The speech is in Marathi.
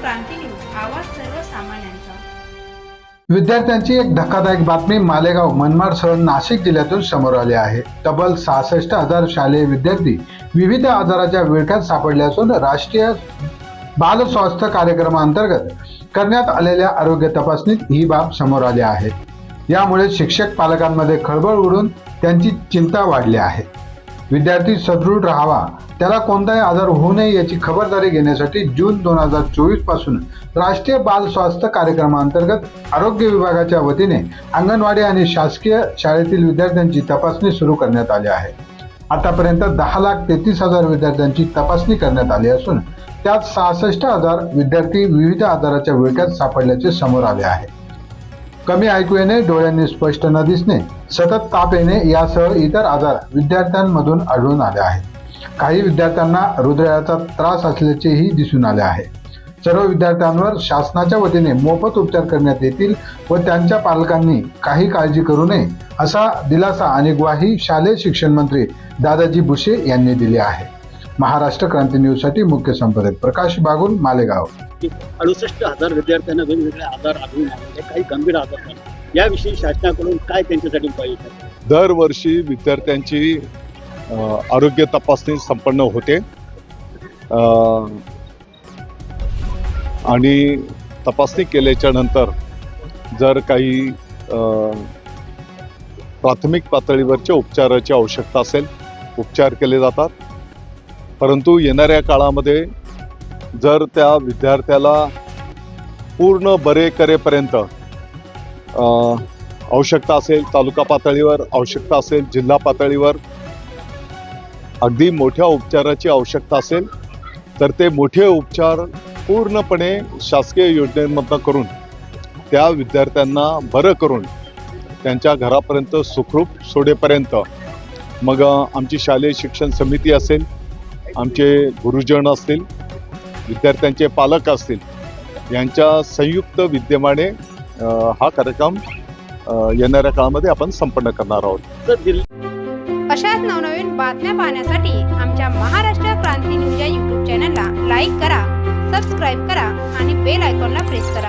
क्रांती न्यूज आवाज सर्वसामान्यांचा. विद्यार्थ्यांची एक धक्कादायक बातमी मालेगाव मनमाडसह नाशिक जिल्ह्यातून समोर आली आहे. तब्बल सहासष्ट हजार शालेय विद्यार्थी विविध आजाराच्या विळख्यात सापडले असून राष्ट्रीय बाल स्वास्थ्य कार्यक्रमांतर्गत करण्यात आलेल्या आरोग्य तपासणीत ही बाब समोर आली आहे. यामुळे शिक्षक पालकांमध्ये खळबळ उडून त्यांची चिंता वाढली आहे. विद्यार्थी सदृढ राहावा. त्याला कोणताही आजार होऊ नये याची खबरदारी घेण्यासाठी जून दोन हजार चोवीसपासून राष्ट्रीय बाल स्वास्थ्य कार्यक्रमाअंतर्गत आरोग्य विभागाच्या वतीने अंगणवाडी आणि शासकीय शाळेतील विद्यार्थ्यांची तपासणी सुरू करण्यात आली आहे. आतापर्यंत दहा लाख तेहतीस हजार विद्यार्थ्यांची तपासणी करण्यात आली असून त्यात सहासष्ट हजार विद्यार्थी विविध आजाराच्या विळख्यात सापडल्याचे समोर आले आहे. कमी ऐकू येणे डोळ्यांनी स्पष्ट न दिसणे सतत ताप येणे यासह इतर आजार विद्यार्थ्यांमधून आढळून आले आहेत. काही विद्यार्थ्यांना हृदयाचा त्रास असल्याचेही दिसून आले आहे. सर्व विद्यार्थ्यांवर शासनाच्या वतीने मोफत उपचार करण्यात येतील व त्यांच्या पालकांनी काही काळजी करू नये असा दिलासा आणि ग्वाही शालेय शिक्षण मंत्री दादाजी भुसे यांनी दिली आहे. महाराष्ट्र क्रांती न्यूजसाठी मुख्य संपादक प्रकाश बागुल मालेगाव. अडुसष्ट हजार विद्यार्थ्यांना वेगवेगळे आजार आढळून आलेले काही गंभीर आजार याविषयी शासनाकडून काय त्यांच्यासाठी उपाय योजना दरवर्षी विद्यार्थ्यांची आरोग्य तपासणी संपन्न होते. आणि तपासणी केल्याच्यानंतर जर काही प्राथमिक पातळीवरच्या उपचाराची आवश्यकता असेल उपचार केले जातात. परंतु येणाऱ्या काळामध्ये जर त्या विद्यार्थ्याला पूर्ण बरे करेपर्यंत आवश्यकता असेल तालुका पातळीवर आवश्यकता असेल जिल्हा पातळीवर अगदी मोठ्या उपचाराची आवश्यकता असेल तर ते मोठे उपचार पूर्णपणे शासकीय योजनेमधनं करून त्या विद्यार्थ्यांना बरं करून त्यांच्या घरापर्यंत सुखरूप सोडेपर्यंत मग आमची शालेय शिक्षण समिती असेल आमचे गुरुजन असतील विद्यार्थ्यांचे पालक असतील यांच्या संयुक्त विद्यमाने हा कार्यक्रम येणाऱ्या काळामध्ये आपण संपन्न करणार आहोत. अशाच नवनवीन बातम्या पाहण्यासाठी आमच्या महाराष्ट्र क्रांती न्यूज या यूट्यूब चॅनलला लाईक करा सबस्क्राईब करा आणि बेल आयकॉनला प्रेस करा.